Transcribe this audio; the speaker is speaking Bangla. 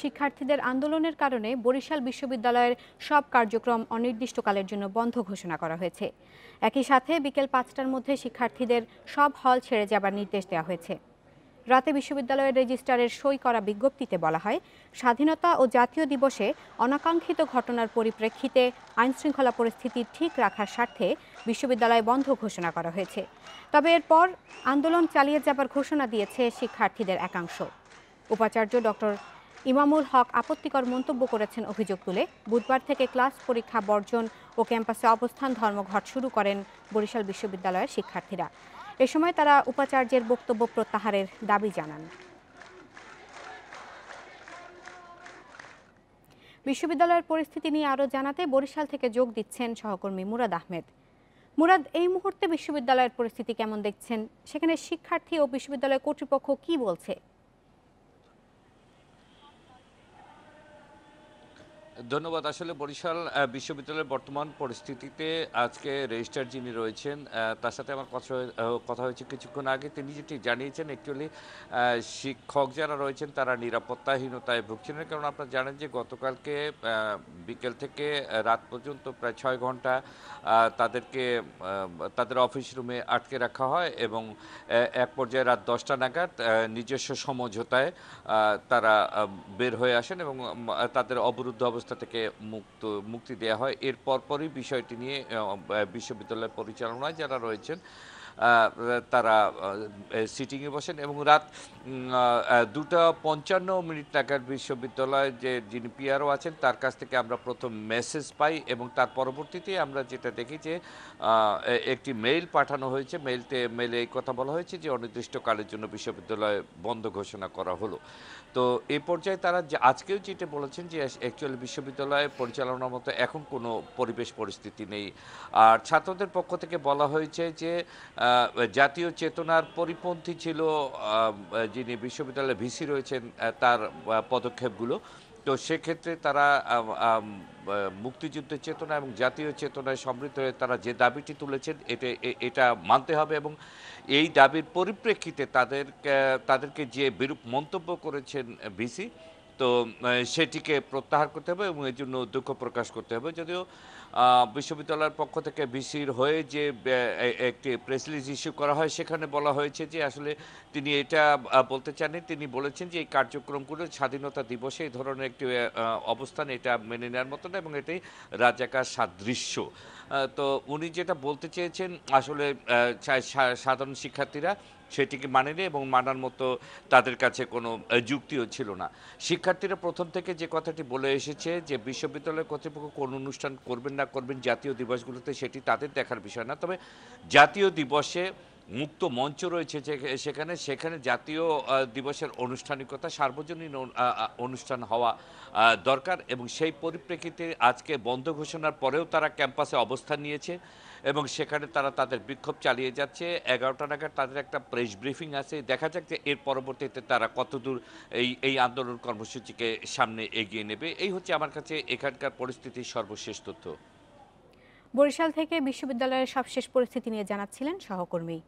শিক্ষার্থীদের আন্দোলনের কারণে বরিশাল বিশ্ববিদ্যালয়ের সব কার্যক্রম অনির্দিষ্টকালের জন্য বন্ধ ঘোষণা করা হয়েছে। একই সাথে বিকেল পাঁচটার মধ্যে শিক্ষার্থীদের সব হল ছেড়ে যাবার নির্দেশ দেওয়া হয়েছে। রাতে বিশ্ববিদ্যালয়ের রেজিস্ট্রারের সই করা বিজ্ঞপ্তিতে বলা হয়, স্বাধীনতা ও জাতীয় দিবসে অনাকাঙ্ক্ষিত ঘটনার পরিপ্রেক্ষিতে আইনশৃঙ্খলা পরিস্থিতি ঠিক রাখার স্বার্থে বিশ্ববিদ্যালয় বন্ধ ঘোষণা করা হয়েছে। তবে এরপর আন্দোলন চালিয়ে যাবার ঘোষণা দিয়েছে শিক্ষার্থীদের একাংশ। উপাচার্য ডক্টর ইমামুল হক আপত্তিকর মন্তব্য করেছেন অভিযোগ তুলে। বুধবার থেকে ক্লাস পরীক্ষা বর্জন ও ক্যাম্পাসে অবস্থান ধর্মঘট শুরু করেন বরিশাল বিশ্ববিদ্যালয়ের শিক্ষার্থীরা। এ সময় তারা উপাচার্যের বক্তব্য প্রত্যাহারের দাবি জানান। বিশ্ববিদ্যালয়ের পরিস্থিতি নিয়ে আরও জানাতে বরিশাল থেকে যোগ দিচ্ছেন সহকর্মী মুরাদ আহমেদ। মুরাদ, এই মুহূর্তে বিশ্ববিদ্যালয়ের পরিস্থিতি কেমন দেখছেন? সেখানে শিক্ষার্থী ও বিশ্ববিদ্যালয় কর্তৃপক্ষ কি বলছে? ধন্যবাদ। আসলে বরিশাল বিশ্ববিদ্যালয়ের বর্তমান পরিস্থিতিতে আজকে রেজিস্ট্রার যিনি রয়েছেন তার সাথে আমার কথা কথা হয়েছে কিছুক্ষণ আগে। তিনি যেটি জানিয়েছেন অ্যাকচুয়ালি শিক্ষক যারা রয়েছেন তারা নিরাপত্তাহীনতায় ভুগছেন কারণ আপনারা জানেন যে গতকালকে বিকেল থেকে রাত পর্যন্ত প্রায় ছয় ঘণ্টা তাদেরকে তাদের অফিস রুমে আটকে রাখা হয় এবং এক পর্যায়ে রাত দশটা নাগাদ নিজস্ব সমঝোতায় তারা বের হয়ে আসেন এবং তাদের অবরুদ্ধ অবস্থা থেকে মুক্ত মুক্তি দেওয়া হয়। এর পরপরই বিষয়টি নিয়ে বিশ্ববিদ্যালয় পরিচালনায় যারা রয়েছেন তারা সিটিংয়ে বসেন এবং রাত দুটা পঞ্চান্ন মিনিট নাগাদ বিশ্ববিদ্যালয়ের যে যিনি পিআরও আছেন, তার কাছ থেকে আমরা প্রথম মেসেজ পাই এবং তার পরবর্তীতে আমরা যেটা দেখি যে একটি মেইল পাঠানো হয়েছে। মেইলতে মেইলে এই কথা বলা হয়েছে যে, অনির্দিষ্টকালের জন্য বিশ্ববিদ্যালয় বন্ধ ঘোষণা করা হলো। তো এই পর্যায়ে তারা যে, আজকেও যেটা বলেছেন যে, অ্যাকচুয়ালি বিশ্ববিদ্যালয় পরিচালনার মতো এখন কোনো পরিবেশ পরিস্থিতি নেই। আর ছাত্রদের পক্ষ থেকে বলা হয়েছে যে জাতীয় চেতনার পরিপন্থী ছিল যিনি বিশ্ববিদ্যালয়ে ভিসি রয়েছেন তার পদক্ষেপগুলো। তো সেক্ষেত্রে তারা মুক্তিযুদ্ধের চেতনা এবং জাতীয় চেতনায় সমৃদ্ধ হয়ে তারা যে দাবিটি তুলেছেন, এটা এটা মানতে হবে এবং এই দাবির পরিপ্রেক্ষিতে তাদের তাদেরকে যে বিরূপ মন্তব্য করেছেন ভিসি তো সেটিকে প্রত্যাহার করতে হবে এবং এর জন্য দুঃখ প্রকাশ করতে হবে। যদিও বিশ্ববিদ্যালয়ের পক্ষ থেকে ভিসির হয়ে যে একটি প্রেস রিলিজ ইস্যু করা হয়, সেখানে বলা হয়েছে যে, আসলে তিনি এটা বলতে চাননি। তিনি বলেছেন যে, এই কার্যক্রমগুলো স্বাধীনতা দিবসে এই ধরনের একটি অবস্থান এটা মেনে নেওয়ার মতো না এবং এটাই রাজাকার সাদৃশ্য। তো উনি যেটা বলতে চেয়েছেন, আসলে সাধারণ শিক্ষার্থীরা সেটিকে মানেনি এবং মানার মতো তাদের কাছে কোনো যুক্তিও ছিল না। শিক্ষার্থীরা প্রথম থেকে যে কথাটি বলে এসেছে যে বিশ্ববিদ্যালয় কর্তৃপক্ষ কোন অনুষ্ঠান করবেন না করবেন জাতীয় দিবসগুলোতে সেটি তাদের দেখার বিষয় না। তবে জাতীয় দিবসে মুক্ত মঞ্চ রয়েছে সেখানে সেখানে জাতীয় দিবসের আনুষ্ঠানিকতা, সার্বজনীন অনুষ্ঠান হওয়া দরকার এবং সেই পরিপ্রেক্ষিতে আজকে বন্ধ ঘোষণার পরেও তারা ক্যাম্পাসে অবস্থান নিয়েছে এবং সেখানে তারা তাদের বিক্ষোভ চালিয়ে যাচ্ছে। এগারোটা নাগাদ তাদের একটা প্রেস ব্রিফিং আছে। দেখা যাক যে এর পরবর্তীতে তারা কতদূর এই এই আন্দোলন কর্মসূচিকে সামনে এগিয়ে নেবে। এই হচ্ছে আমার কাছে এখানকার পরিস্থিতির সর্বশেষ তথ্য। বরিশাল থেকে বিশ্ববিদ্যালয়ের সবশেষ পরিস্থিতি নিয়ে জানাচ্ছিলেন সহকর্মী।